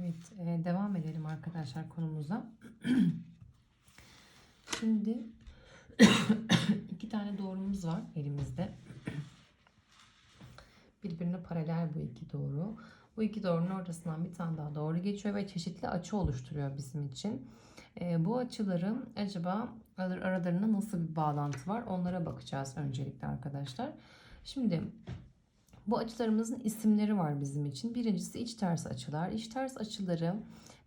Evet, e, devam edelim arkadaşlar konumuza. Şimdi iki tane doğrumuz var elimizde. Birbirine paralel bu iki doğru. Bu iki doğrunun ortasından bir tane daha doğru geçiyor ve çeşitli açı oluşturuyor bizim için. E, bu açıların acaba ar- aralarında nasıl bir bağlantı var onlara bakacağız öncelikle arkadaşlar. Şimdi bu açılarımızın isimleri var bizim için. Birincisi iç ters açılar. İç ters açıları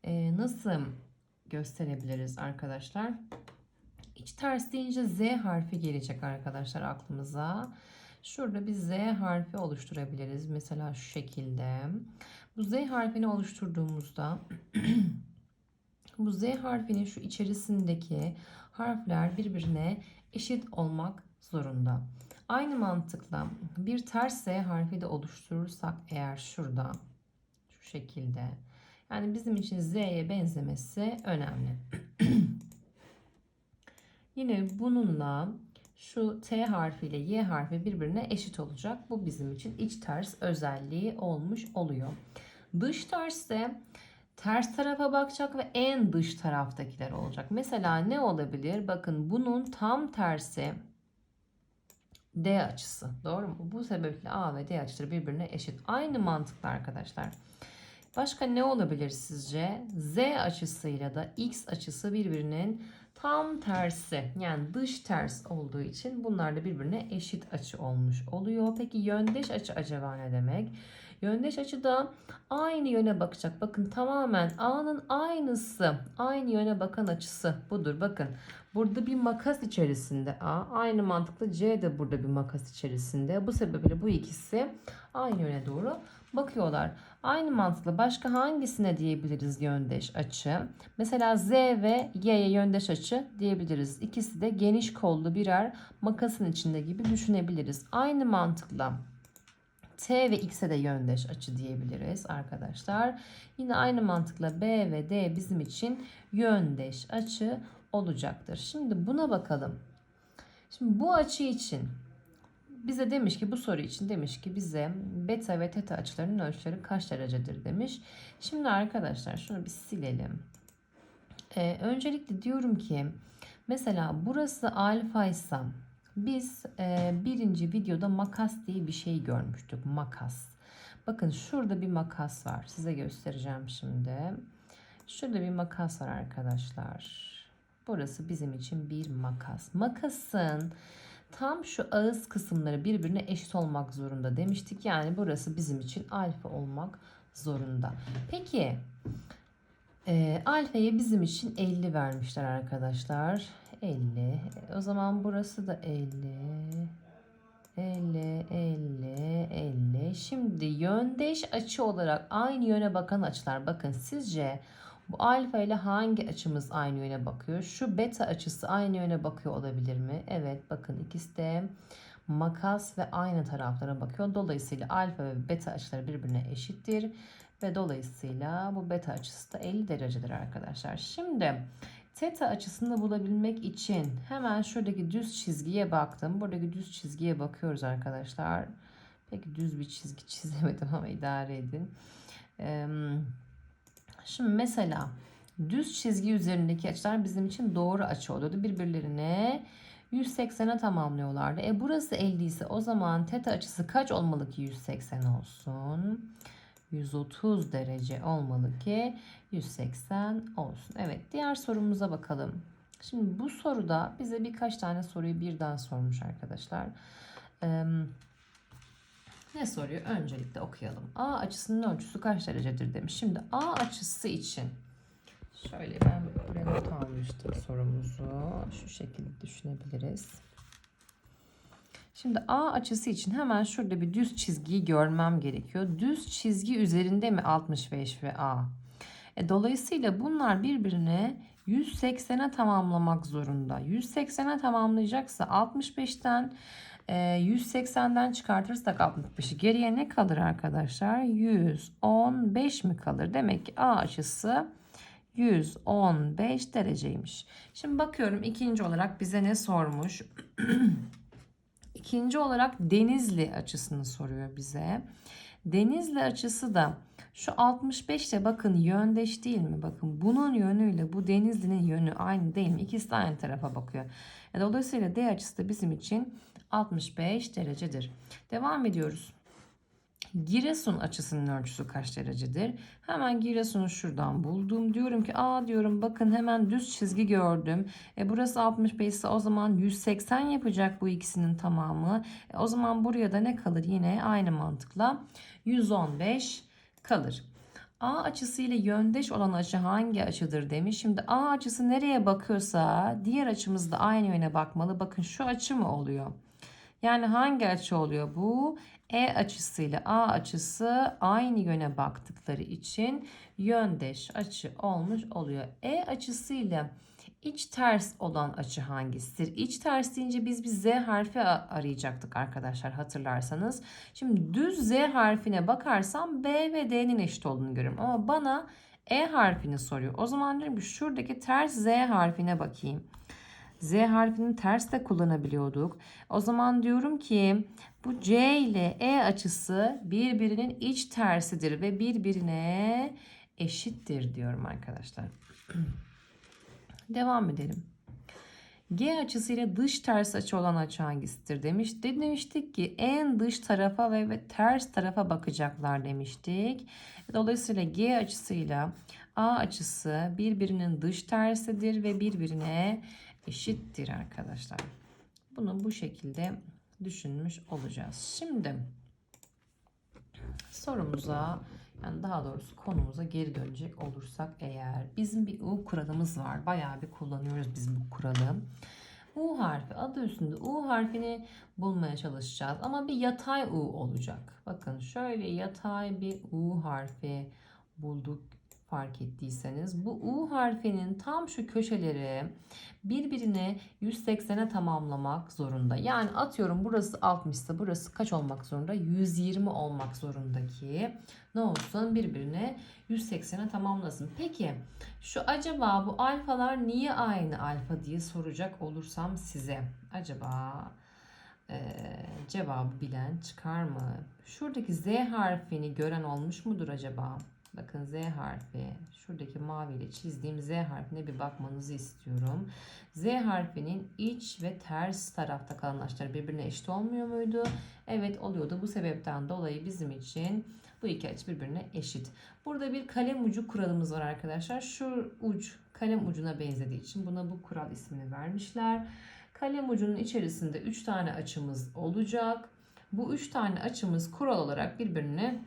e, nasıl gösterebiliriz arkadaşlar? İç ters deyince Z harfi gelecek arkadaşlar aklımıza. Şurada bir Z harfi oluşturabiliriz. Mesela şu şekilde. Bu Z harfini oluşturduğumuzda bu Z harfinin şu içerisindeki harfler birbirine eşit olmak zorunda. Aynı mantıkla bir ters Z harfi de oluşturursak eğer şurada şu şekilde yani bizim için Z'ye benzemesi önemli. Yine bununla şu T harfiyle Y harfi birbirine eşit olacak. Bu bizim için iç ters özelliği olmuş oluyor. Dış ters de ters tarafa bakacak ve en dış taraftakiler olacak. Mesela ne olabilir? Bakın bunun tam tersi D açısı. Doğru mu? Bu sebeple A ve D açıları birbirine eşit. Aynı mantıkla arkadaşlar. Başka ne olabilir sizce? Z açısıyla da X açısı birbirinin tam tersi. Yani dış ters olduğu için bunlar da birbirine eşit açı olmuş oluyor. Peki yöndeş açı acaba ne demek? Yöndeş açı da aynı yöne bakacak. Bakın tamamen A'nın aynısı. Aynı yöne bakan açısı budur. Bakın burada bir makas içerisinde A. Aynı mantıkla C de burada bir makas içerisinde. Bu sebeple bu ikisi aynı yöne doğru bakıyorlar. Aynı mantıkla başka hangisine diyebiliriz yöndeş açı? Mesela Z ve Y'ye yöndeş açı diyebiliriz. İkisi de geniş kollu birer makasın içinde gibi düşünebiliriz. Aynı mantıkla T ve X'e de yöndeş açı diyebiliriz arkadaşlar. Yine aynı mantıkla B ve D bizim için yöndeş açı olacaktır. Şimdi buna bakalım. Şimdi bu açı için bize demiş ki bu soru için demiş ki bize beta ve teta açılarının ölçüleri kaç derecedir demiş. Şimdi arkadaşlar şunu bir silelim. Ee, öncelikle diyorum ki mesela burası alfa ise biz e, birinci videoda makas diye bir şey görmüştük. Makas. Bakın şurada bir makas var. Size göstereceğim şimdi. Şurada bir makas var arkadaşlar. Burası bizim için bir makas. Makasın tam şu ağız kısımları birbirine eşit olmak zorunda demiştik. Yani burası bizim için alfa olmak zorunda. Peki e, alfaya bizim için 50 vermişler arkadaşlar. 50. O zaman burası da 50. 50, 50, 50. Şimdi yöndeş açı olarak aynı yöne bakan açılar. Bakın sizce bu alfa ile hangi açımız aynı yöne bakıyor? Şu beta açısı aynı yöne bakıyor olabilir mi? Evet bakın ikisi de makas ve aynı taraflara bakıyor. Dolayısıyla alfa ve beta açıları birbirine eşittir. Ve dolayısıyla bu beta açısı da 50 derecedir arkadaşlar. Şimdi Teta açısını bulabilmek için hemen şuradaki düz çizgiye baktım. Buradaki düz çizgiye bakıyoruz arkadaşlar. Peki düz bir çizgi çizemedim ama idare edin. Şimdi mesela düz çizgi üzerindeki açılar bizim için doğru açı oluyordu. Birbirlerine 180'e tamamlıyorlardı. E burası 50 ise o zaman teta açısı kaç olmalı ki 180 olsun? 130 derece olmalı ki 180 olsun. Evet diğer sorumuza bakalım. Şimdi bu soruda bize birkaç tane soruyu birden sormuş arkadaşlar. Ee, ne soruyor? Öncelikle okuyalım. A açısının ölçüsü kaç derecedir demiş. Şimdi A açısı için şöyle ben buraya not almıştım sorumuzu. Şu şekilde düşünebiliriz. Şimdi A açısı için hemen şurada bir düz çizgiyi görmem gerekiyor. Düz çizgi üzerinde mi 65 ve A? E, dolayısıyla bunlar birbirine 180'e tamamlamak zorunda. 180'e tamamlayacaksa 65'ten 180'den çıkartırsak 65'i geriye ne kalır arkadaşlar? 115 mi kalır? Demek ki A açısı 115 dereceymiş. Şimdi bakıyorum ikinci olarak bize ne sormuş? İkinci olarak Denizli açısını soruyor bize. Denizli açısı da şu 65 ile bakın yöndeş değil mi? Bakın bunun yönüyle bu Denizli'nin yönü aynı değil mi? İkisi de aynı tarafa bakıyor. E, Dolayısıyla D açısı da bizim için 65 derecedir. Devam ediyoruz. Giresun açısının ölçüsü kaç derecedir? Hemen Giresun'u şuradan buldum. Diyorum ki aa diyorum bakın hemen düz çizgi gördüm. E burası 65 ise o zaman 180 yapacak bu ikisinin tamamı. E, o zaman buraya da ne kalır? Yine aynı mantıkla 115 kalır. A açısı ile yöndeş olan açı hangi açıdır demiş. Şimdi A açısı nereye bakıyorsa diğer açımız da aynı yöne bakmalı. Bakın şu açı mı oluyor? Yani hangi açı oluyor bu? E açısıyla A açısı aynı yöne baktıkları için yöndeş açı olmuş oluyor. E açısıyla iç ters olan açı hangisidir? İç ters deyince biz bir Z harfi arayacaktık arkadaşlar hatırlarsanız. Şimdi düz Z harfine bakarsam B ve D'nin eşit olduğunu görüyorum. Ama bana E harfini soruyor. O zaman diyorum ki şuradaki ters Z harfine bakayım. Z harfini ters de kullanabiliyorduk. O zaman diyorum ki bu C ile E açısı birbirinin iç tersidir ve birbirine eşittir diyorum arkadaşlar. Devam edelim. G açısıyla dış ters açı olan açı hangisidir demiş. De- Demiştik ki en dış tarafa ve, ve ters tarafa bakacaklar demiştik. Dolayısıyla G açısıyla A açısı birbirinin dış tersidir ve birbirine eşittir arkadaşlar. Bunu bu şekilde düşünmüş olacağız. Şimdi sorumuza yani daha doğrusu konumuza geri dönecek olursak eğer bizim bir U kuralımız var. Bayağı bir kullanıyoruz biz bu kuralı. U harfi adı üstünde U harfini bulmaya çalışacağız ama bir yatay U olacak. Bakın şöyle yatay bir U harfi bulduk fark ettiyseniz bu U harfinin tam şu köşeleri birbirine 180'e tamamlamak zorunda. Yani atıyorum burası 60 ise burası kaç olmak zorunda? 120 olmak zorunda ki ne olsun birbirine 180'e tamamlasın. Peki şu acaba bu alfalar niye aynı alfa diye soracak olursam size acaba e, cevabı bilen çıkar mı? Şuradaki Z harfini gören olmuş mudur acaba? Bakın Z harfi. Şuradaki maviyle çizdiğim Z harfine bir bakmanızı istiyorum. Z harfinin iç ve ters tarafta kalan açılar birbirine eşit olmuyor muydu? Evet oluyordu. Bu sebepten dolayı bizim için bu iki açı birbirine eşit. Burada bir kalem ucu kuralımız var arkadaşlar. Şu uç kalem ucuna benzediği için buna bu kural ismini vermişler. Kalem ucunun içerisinde 3 tane açımız olacak. Bu 3 tane açımız kural olarak birbirine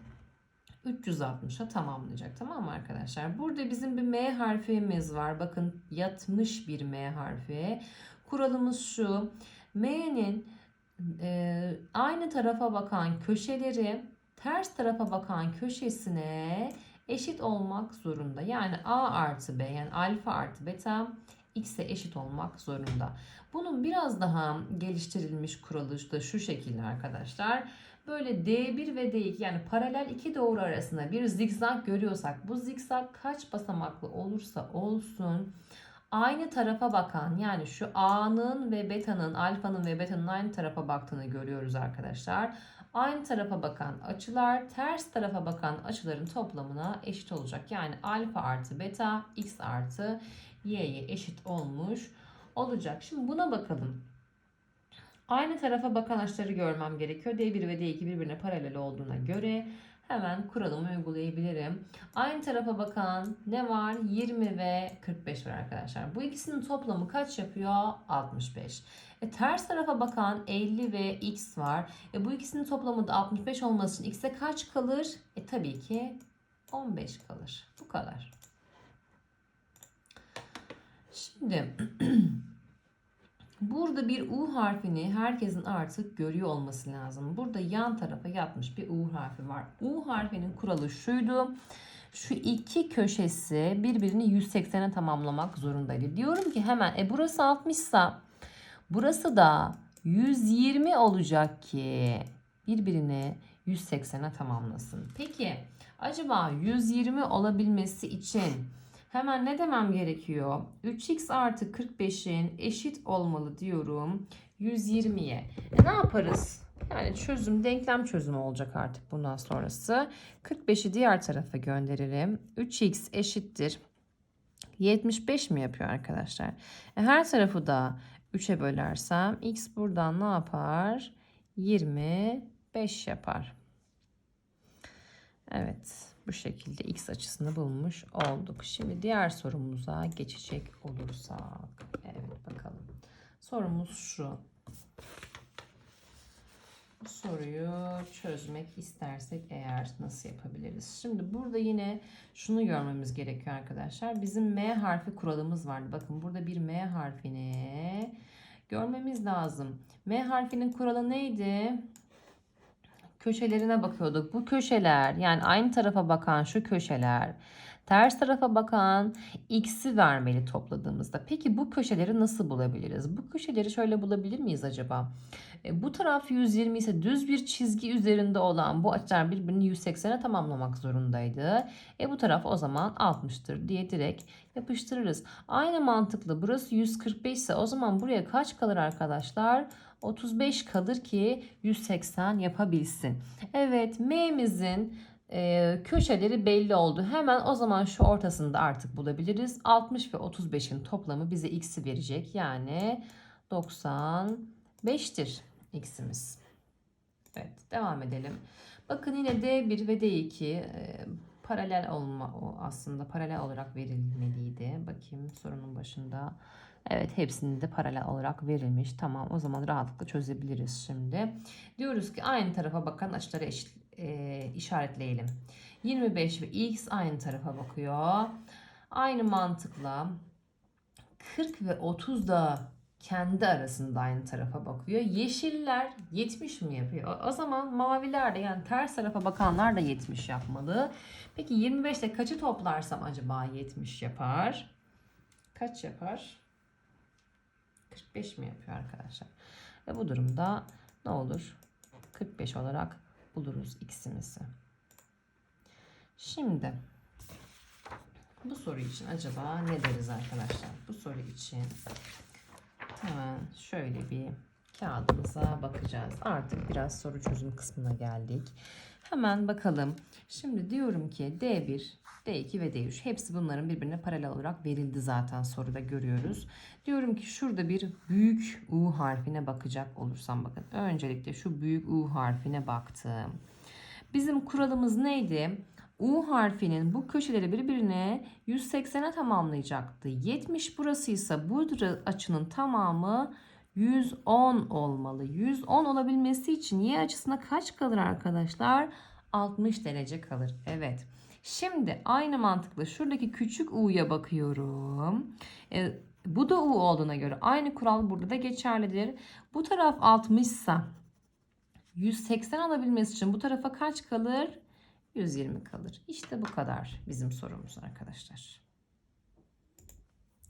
360'a tamamlayacak. Tamam mı arkadaşlar? Burada bizim bir M harfimiz var. Bakın yatmış bir M harfi. Kuralımız şu. M'nin e, aynı tarafa bakan köşeleri ters tarafa bakan köşesine eşit olmak zorunda. Yani A artı B yani alfa artı beta x'e eşit olmak zorunda. Bunun biraz daha geliştirilmiş kuralı da şu şekilde arkadaşlar. Böyle D1 ve D2 yani paralel iki doğru arasında bir zigzag görüyorsak bu zigzag kaç basamaklı olursa olsun aynı tarafa bakan yani şu A'nın ve beta'nın alfanın ve beta'nın aynı tarafa baktığını görüyoruz arkadaşlar. Aynı tarafa bakan açılar ters tarafa bakan açıların toplamına eşit olacak. Yani alfa artı beta x artı y'ye eşit olmuş olacak. Şimdi buna bakalım. Aynı tarafa bakan açıları görmem gerekiyor. D1 ve D2 birbirine paralel olduğuna göre hemen kuralımı uygulayabilirim. Aynı tarafa bakan ne var? 20 ve 45 var arkadaşlar. Bu ikisinin toplamı kaç yapıyor? 65. E, ters tarafa bakan 50 ve x var. E, bu ikisinin toplamı da 65 olması için x'e kaç kalır? E, tabii ki 15 kalır. Bu kadar. Şimdi Burada bir U harfini herkesin artık görüyor olması lazım. Burada yan tarafa yatmış bir U harfi var. U harfinin kuralı şuydu. Şu iki köşesi birbirini 180'e tamamlamak zorundaydı. Diyorum ki hemen e burası 60 ise burası da 120 olacak ki birbirini 180'e tamamlasın. Peki acaba 120 olabilmesi için Hemen ne demem gerekiyor? 3x artı 45'in eşit olmalı diyorum 120'ye. E ne yaparız? Yani çözüm denklem çözümü olacak artık bundan sonrası. 45'i diğer tarafa gönderirim. 3x eşittir. 75 mi yapıyor arkadaşlar? E, her tarafı da 3'e bölersem x buradan ne yapar? 25 yapar. Evet bu şekilde x açısını bulmuş olduk. Şimdi diğer sorumuza geçecek olursak. Evet bakalım. Sorumuz şu. Bu soruyu çözmek istersek eğer nasıl yapabiliriz? Şimdi burada yine şunu görmemiz gerekiyor arkadaşlar. Bizim M harfi kuralımız vardı. Bakın burada bir M harfini görmemiz lazım. M harfinin kuralı neydi? Köşelerine bakıyorduk. Bu köşeler yani aynı tarafa bakan şu köşeler ters tarafa bakan x'i vermeli topladığımızda. Peki bu köşeleri nasıl bulabiliriz? Bu köşeleri şöyle bulabilir miyiz acaba? E, bu taraf 120 ise düz bir çizgi üzerinde olan bu açılar birbirini 180'e tamamlamak zorundaydı. E bu taraf o zaman 60'tır diye direkt yapıştırırız. Aynı mantıklı burası 145 ise o zaman buraya kaç kalır arkadaşlar? 35 kalır ki 180 yapabilsin. Evet M'mizin köşeleri belli oldu. Hemen o zaman şu ortasını da artık bulabiliriz. 60 ve 35'in toplamı bize x'i verecek. Yani 95'tir x'imiz. Evet devam edelim. Bakın yine D1 ve D2 e, paralel olma aslında paralel olarak verilmeliydi. Bakayım sorunun başında. Evet hepsinin de paralel olarak verilmiş. Tamam o zaman rahatlıkla çözebiliriz şimdi. Diyoruz ki aynı tarafa bakan açıları eşit, e, işaretleyelim. 25 ve x aynı tarafa bakıyor. Aynı mantıkla 40 ve 30 da kendi arasında aynı tarafa bakıyor. Yeşiller 70 mi yapıyor? O zaman maviler de yani ters tarafa bakanlar da 70 yapmalı. Peki 25 ile kaçı toplarsam acaba 70 yapar? Kaç yapar? 45 mi yapıyor arkadaşlar? Ve bu durumda ne olur? 45 olarak buluruz x'imizi. Şimdi bu soru için acaba ne deriz arkadaşlar? Bu soru için hemen şöyle bir kağıdımıza bakacağız. Artık biraz soru çözüm kısmına geldik. Hemen bakalım. Şimdi diyorum ki D1, D2 ve D3 hepsi bunların birbirine paralel olarak verildi zaten soruda görüyoruz. Diyorum ki şurada bir büyük U harfine bakacak olursam bakın. Öncelikle şu büyük U harfine baktım. Bizim kuralımız neydi? U harfinin bu köşeleri birbirine 180'e tamamlayacaktı. 70 burasıysa bu açının tamamı 110 olmalı. 110 olabilmesi için y açısına kaç kalır arkadaşlar? 60 derece kalır. Evet. Şimdi aynı mantıkla şuradaki küçük u'ya bakıyorum. E, bu da u olduğuna göre aynı kural burada da geçerlidir. Bu taraf 60 ise 180 alabilmesi için bu tarafa kaç kalır? 120 kalır. İşte bu kadar bizim sorumuz arkadaşlar.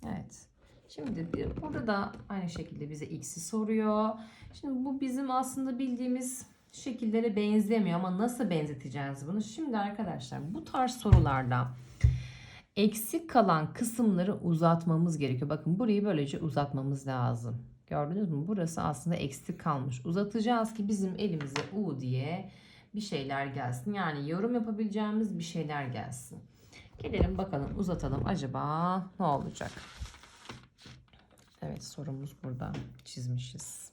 Evet. Şimdi burada da aynı şekilde bize x'i soruyor. Şimdi bu bizim aslında bildiğimiz şekillere benzemiyor ama nasıl benzeteceğiz bunu? Şimdi arkadaşlar bu tarz sorularda eksik kalan kısımları uzatmamız gerekiyor. Bakın burayı böylece uzatmamız lazım. Gördünüz mü? Burası aslında eksik kalmış. Uzatacağız ki bizim elimize u diye bir şeyler gelsin. Yani yorum yapabileceğimiz bir şeyler gelsin. Gelelim bakalım uzatalım. Acaba ne olacak? Evet sorumuz burada çizmişiz.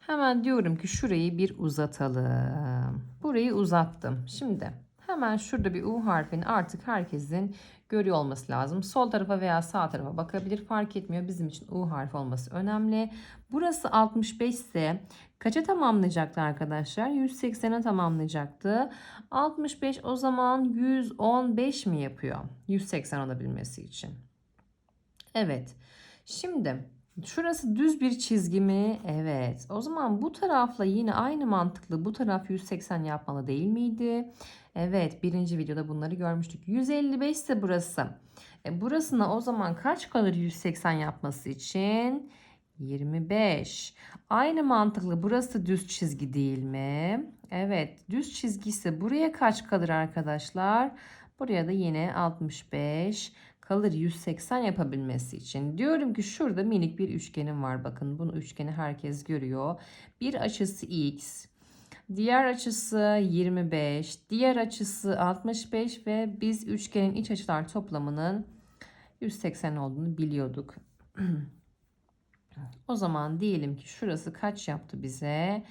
Hemen diyorum ki şurayı bir uzatalım. Burayı uzattım. Şimdi hemen şurada bir U harfini artık herkesin görüyor olması lazım. Sol tarafa veya sağ tarafa bakabilir fark etmiyor. Bizim için U harfi olması önemli. Burası 65 ise kaça tamamlayacaktı arkadaşlar? 180'e tamamlayacaktı. 65 o zaman 115 mi yapıyor? 180 olabilmesi için. Evet. Şimdi şurası düz bir çizgi mi? Evet. O zaman bu tarafla yine aynı mantıklı bu taraf 180 yapmalı değil miydi? Evet birinci videoda bunları görmüştük. 155 ise burası. E burasına o zaman kaç kalır 180 yapması için? 25. Aynı mantıklı burası düz çizgi değil mi? Evet düz çizgi ise buraya kaç kalır arkadaşlar? Buraya da yine 65 kalır 180 yapabilmesi için diyorum ki şurada minik bir üçgenim var. Bakın bunu üçgeni herkes görüyor. Bir açısı x, diğer açısı 25, diğer açısı 65 ve biz üçgenin iç açılar toplamının 180 olduğunu biliyorduk. o zaman diyelim ki şurası kaç yaptı bize?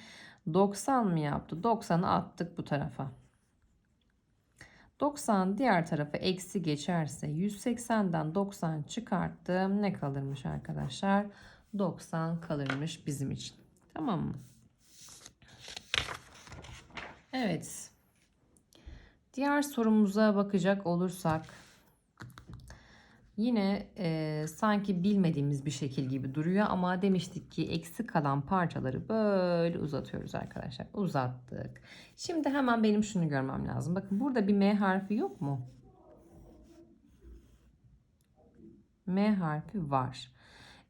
90 mı yaptı? 90'ı attık bu tarafa. 90 diğer tarafa eksi geçerse 180'den 90 çıkarttım. Ne kalırmış arkadaşlar? 90 kalırmış bizim için. Tamam mı? Evet. Diğer sorumuza bakacak olursak yine e, sanki bilmediğimiz bir şekil gibi duruyor ama demiştik ki eksik kalan parçaları böyle uzatıyoruz arkadaşlar. Uzattık. Şimdi hemen benim şunu görmem lazım. Bakın burada bir M harfi yok mu? M harfi var.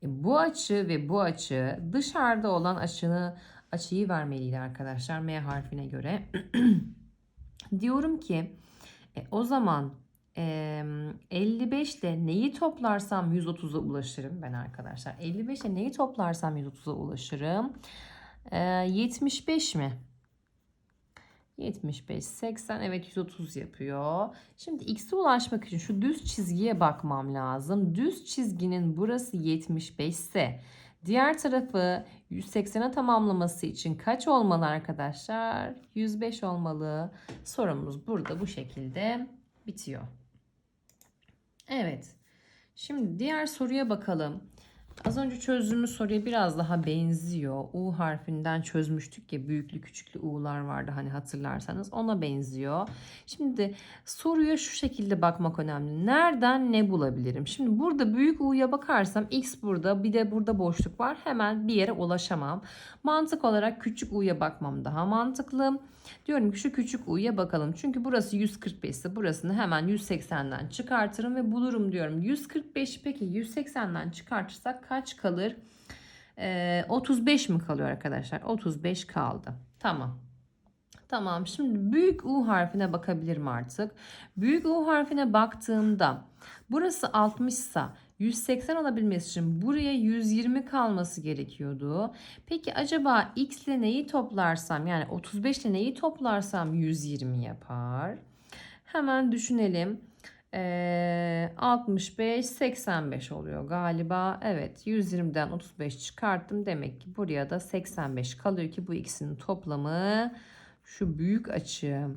E, bu açı ve bu açı dışarıda olan açını açıyı vermeliydi arkadaşlar M harfine göre. Diyorum ki e, o zaman 55 ile neyi toplarsam 130'a ulaşırım ben arkadaşlar. 55 ile neyi toplarsam 130'a ulaşırım. E, 75 mi? 75, 80 evet 130 yapıyor. Şimdi x'e ulaşmak için şu düz çizgiye bakmam lazım. Düz çizginin burası 75 ise diğer tarafı 180'e tamamlaması için kaç olmalı arkadaşlar? 105 olmalı. Sorumuz burada bu şekilde bitiyor. Evet. Şimdi diğer soruya bakalım. Az önce çözdüğümüz soruya biraz daha benziyor. U harfinden çözmüştük ya büyüklü küçüklü U'lar vardı hani hatırlarsanız ona benziyor. Şimdi soruya şu şekilde bakmak önemli. Nereden ne bulabilirim? Şimdi burada büyük U'ya bakarsam X burada bir de burada boşluk var. Hemen bir yere ulaşamam. Mantık olarak küçük U'ya bakmam daha mantıklı. Diyorum ki şu küçük U'ya bakalım. Çünkü burası 145 ise burasını hemen 180'den çıkartırım ve bulurum diyorum. 145 peki 180'den çıkartırsak kaç kalır? Ee, 35 mi kalıyor arkadaşlar? 35 kaldı. Tamam. Tamam şimdi büyük U harfine bakabilirim artık. Büyük U harfine baktığımda burası 60 ise 180 olabilmesi için buraya 120 kalması gerekiyordu. Peki acaba x ile neyi toplarsam yani 35 ile neyi toplarsam 120 yapar? Hemen düşünelim. Ee, 65 85 oluyor galiba. Evet 120'den 35 çıkarttım. Demek ki buraya da 85 kalıyor ki bu ikisinin toplamı şu büyük açı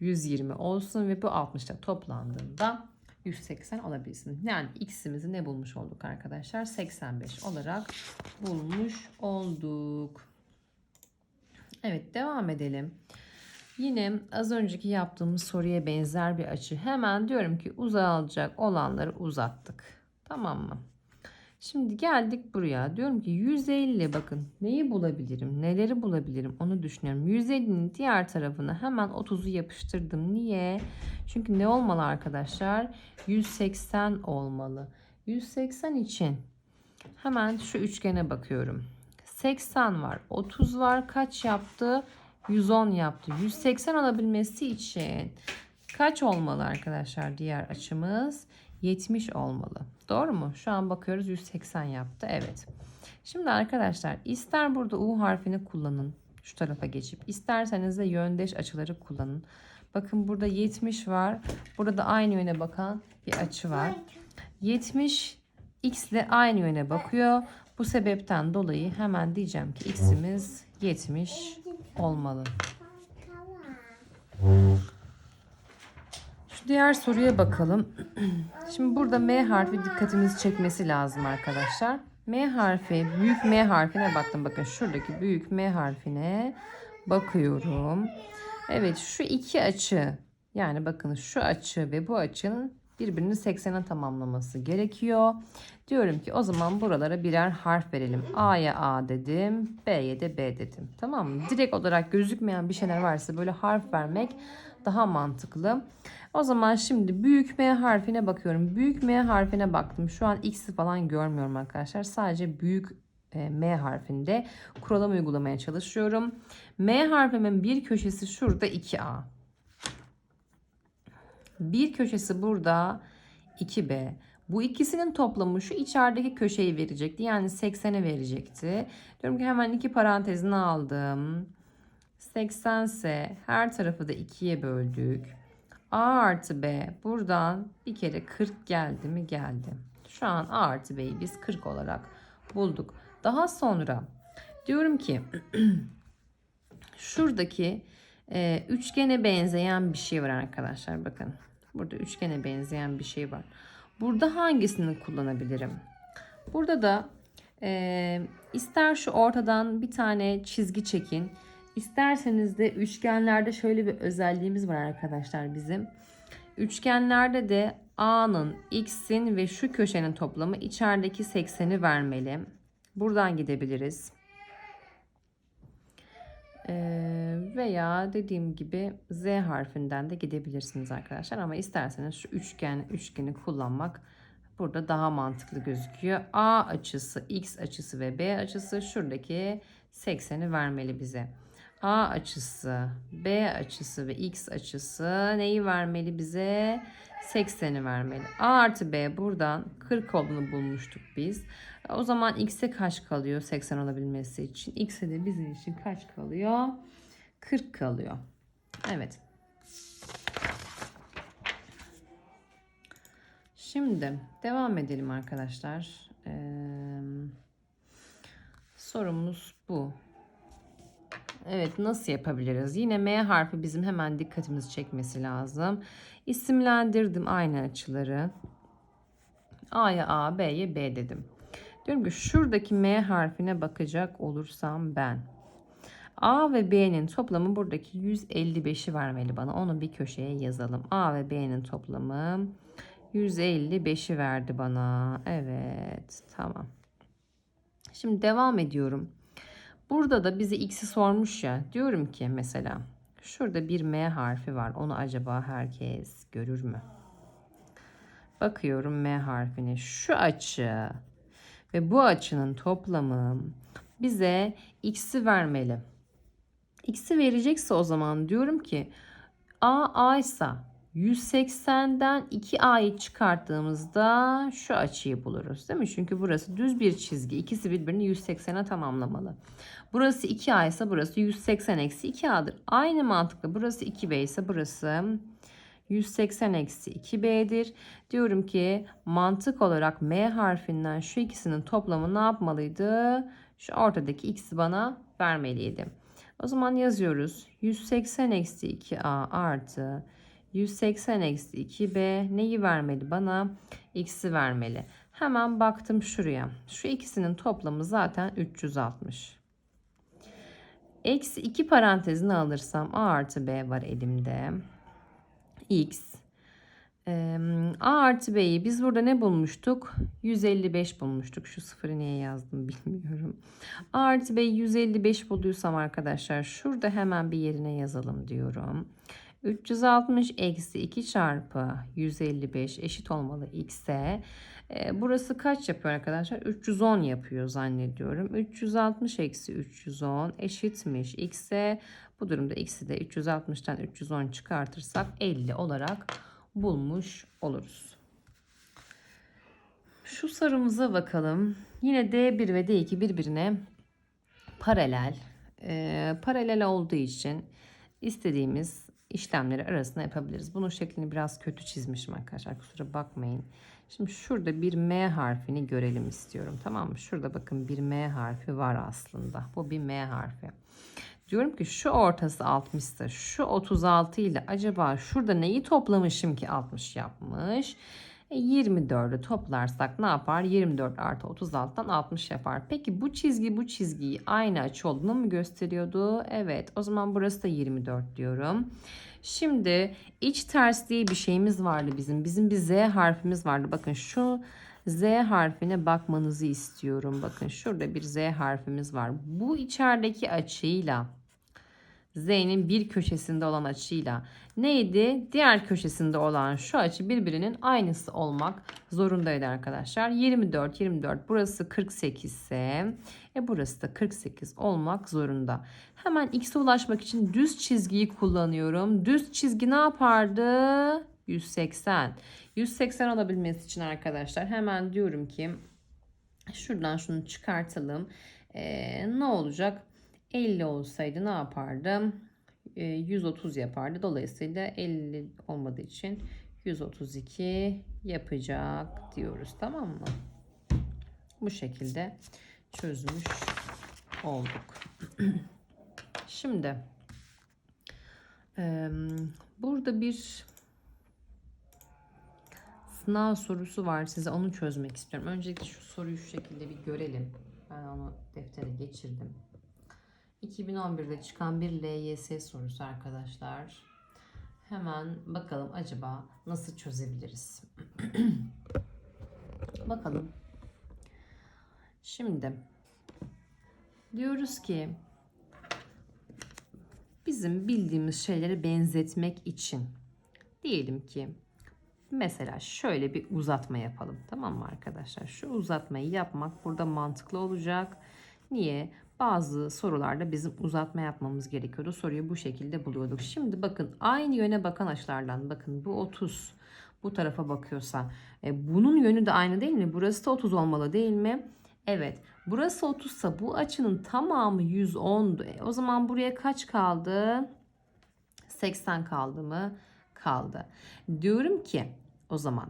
120 olsun ve bu 60'ta toplandığında 180 olabilsin. Yani x'imizi ne bulmuş olduk arkadaşlar? 85 olarak bulmuş olduk. Evet devam edelim. Yine az önceki yaptığımız soruya benzer bir açı. Hemen diyorum ki uzalacak olanları uzattık. Tamam mı? Şimdi geldik buraya. Diyorum ki 150 bakın neyi bulabilirim? Neleri bulabilirim? Onu düşünüyorum. 150'nin diğer tarafına hemen 30'u yapıştırdım. Niye? Çünkü ne olmalı arkadaşlar? 180 olmalı. 180 için hemen şu üçgene bakıyorum. 80 var. 30 var. Kaç yaptı? 110 yaptı. 180 olabilmesi için kaç olmalı arkadaşlar diğer açımız? 70 olmalı. Doğru mu? Şu an bakıyoruz 180 yaptı. Evet. Şimdi arkadaşlar ister burada U harfini kullanın. Şu tarafa geçip isterseniz de yöndeş açıları kullanın. Bakın burada 70 var. Burada aynı yöne bakan bir açı var. 70 x ile aynı yöne bakıyor. Bu sebepten dolayı hemen diyeceğim ki x'imiz 70 olmalı. Şu diğer soruya bakalım. Şimdi burada M harfi dikkatimizi çekmesi lazım arkadaşlar. M harfi, büyük M harfine baktım. Bakın şuradaki büyük M harfine bakıyorum. Evet şu iki açı yani bakın şu açı ve bu açının birbirini 80'e tamamlaması gerekiyor. Diyorum ki o zaman buralara birer harf verelim. A'ya A dedim. B'ye de B dedim. Tamam mı? Direkt olarak gözükmeyen bir şeyler varsa böyle harf vermek daha mantıklı. O zaman şimdi büyük M harfine bakıyorum. Büyük M harfine baktım. Şu an X'i falan görmüyorum arkadaşlar. Sadece büyük e, M harfinde kuralım uygulamaya çalışıyorum. M harfimin bir köşesi şurada 2A. Bir köşesi burada 2B. Bu ikisinin toplamı şu içerideki köşeyi verecekti. Yani 80'e verecekti. Diyorum ki hemen iki parantezini aldım. 80 ise her tarafı da 2'ye böldük. A artı B buradan bir kere 40 geldi mi geldi. Şu an A artı B'yi biz 40 olarak bulduk. Daha sonra diyorum ki şuradaki e, üçgene benzeyen bir şey var arkadaşlar bakın. Burada üçgene benzeyen bir şey var. Burada hangisini kullanabilirim? Burada da e, ister şu ortadan bir tane çizgi çekin. İsterseniz de üçgenlerde şöyle bir özelliğimiz var arkadaşlar bizim. Üçgenlerde de A'nın, X'in ve şu köşenin toplamı içerideki 80'i vermeli. Buradan gidebiliriz. Ee, veya dediğim gibi Z harfinden de gidebilirsiniz arkadaşlar. Ama isterseniz şu üçgen üçgeni kullanmak burada daha mantıklı gözüküyor. A açısı, X açısı ve B açısı şuradaki 80'i vermeli bize. A açısı, B açısı ve X açısı neyi vermeli bize? 80'i vermeli. A artı B buradan 40 olduğunu bulmuştuk biz. O zaman X'e kaç kalıyor 80 olabilmesi için? X'e de bizim için kaç kalıyor? 40 kalıyor. Evet. Şimdi devam edelim arkadaşlar. Ee, sorumuz bu. Evet nasıl yapabiliriz? Yine M harfi bizim hemen dikkatimizi çekmesi lazım. İsimlendirdim aynı açıları. A'ya A, B'ye B dedim. Diyorum ki şuradaki M harfine bakacak olursam ben. A ve B'nin toplamı buradaki 155'i vermeli bana. Onu bir köşeye yazalım. A ve B'nin toplamı 155'i verdi bana. Evet tamam. Şimdi devam ediyorum. Burada da bize x'i sormuş ya. Diyorum ki mesela şurada bir M harfi var. Onu acaba herkes görür mü? Bakıyorum M harfine. Şu açı ve bu açının toplamı bize x'i vermeli. X'i verecekse o zaman diyorum ki A A ise 180'den 2A'yı çıkarttığımızda şu açıyı buluruz değil mi? Çünkü burası düz bir çizgi. İkisi birbirini 180'e tamamlamalı. Burası 2A ise burası 180 eksi 2A'dır. Aynı mantıkla burası 2B ise burası 180 eksi 2B'dir. Diyorum ki mantık olarak M harfinden şu ikisinin toplamı ne yapmalıydı? Şu ortadaki x'i bana vermeliydi. O zaman yazıyoruz. 180 eksi 2A artı 180 eksi 2b neyi vermeli bana? X'i vermeli. Hemen baktım şuraya. Şu ikisinin toplamı zaten 360. Eksi 2 parantezini alırsam A artı B var elimde. X. A artı B'yi biz burada ne bulmuştuk? 155 bulmuştuk. Şu sıfırı niye yazdım bilmiyorum. A artı B'yi 155 bulduysam arkadaşlar şurada hemen bir yerine yazalım diyorum. 360 eksi 2 çarpı 155 eşit olmalı x'e. E, burası kaç yapıyor arkadaşlar? 310 yapıyor zannediyorum. 360 eksi 310 eşitmiş x'e. Bu durumda x'i de 360'tan 310 çıkartırsak 50 olarak bulmuş oluruz. Şu sarımıza bakalım. Yine D1 ve D2 birbirine paralel. E, paralel olduğu için istediğimiz işlemleri arasında yapabiliriz. Bunun şeklini biraz kötü çizmişim arkadaşlar. Kusura bakmayın. Şimdi şurada bir M harfini görelim istiyorum. Tamam mı? Şurada bakın bir M harfi var aslında. Bu bir M harfi. Diyorum ki şu ortası 60 ise şu 36 ile acaba şurada neyi toplamışım ki 60 yapmış? E 24'ü toplarsak ne yapar? 24 artı 36'dan 60 yapar. Peki bu çizgi bu çizgiyi aynı açı olduğunu mu gösteriyordu? Evet. O zaman burası da 24 diyorum. Şimdi iç ters diye bir şeyimiz vardı bizim. Bizim bir Z harfimiz vardı. Bakın şu Z harfine bakmanızı istiyorum. Bakın şurada bir Z harfimiz var. Bu içerideki açıyla Z'nin bir köşesinde olan açıyla neydi? Diğer köşesinde olan şu açı birbirinin aynısı olmak zorundaydı arkadaşlar. 24, 24 burası 48 ise e burası da 48 olmak zorunda. Hemen x'e ulaşmak için düz çizgiyi kullanıyorum. Düz çizgi ne yapardı? 180. 180 olabilmesi için arkadaşlar hemen diyorum ki şuradan şunu çıkartalım. Ee, ne olacak? 50 olsaydı ne yapardım? Ee, 130 yapardı. Dolayısıyla 50 olmadığı için 132 yapacak diyoruz. Tamam mı? Bu şekilde çözmüş olduk. Şimdi burada bir sınav sorusu var. Size onu çözmek istiyorum. Öncelikle şu soruyu şu şekilde bir görelim. Ben onu deftere geçirdim. 2011'de çıkan bir LYS sorusu arkadaşlar. Hemen bakalım acaba nasıl çözebiliriz. bakalım. Şimdi diyoruz ki bizim bildiğimiz şeyleri benzetmek için diyelim ki mesela şöyle bir uzatma yapalım. Tamam mı arkadaşlar? Şu uzatmayı yapmak burada mantıklı olacak. Niye? Bazı sorularda bizim uzatma yapmamız gerekiyordu. Soruyu bu şekilde buluyorduk. Şimdi bakın aynı yöne bakan açılardan bakın bu 30 bu tarafa bakıyorsa e, bunun yönü de aynı değil mi? Burası da 30 olmalı değil mi? Evet. Burası 30 ise bu açının tamamı 110'du. E, o zaman buraya kaç kaldı? 80 kaldı mı? Kaldı. Diyorum ki o zaman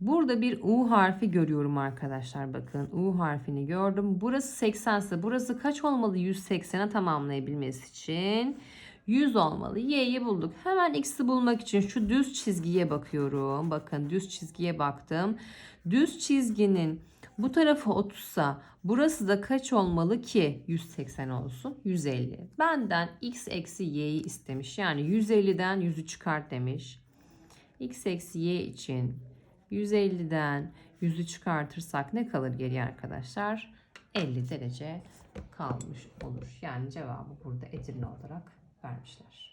burada bir U harfi görüyorum arkadaşlar. Bakın U harfini gördüm. Burası 80 ise burası kaç olmalı 180'e tamamlayabilmesi için? 100 olmalı. Y'yi bulduk. Hemen x'i bulmak için şu düz çizgiye bakıyorum. Bakın düz çizgiye baktım. Düz çizginin bu tarafı 30 sa burası da kaç olmalı ki 180 olsun? 150. Benden x eksi y'yi istemiş. Yani 150'den 100'ü çıkart demiş. x eksi y için 150'den 100'ü çıkartırsak ne kalır geriye arkadaşlar? 50 derece kalmış olur. Yani cevabı burada Edirne olarak vermişler.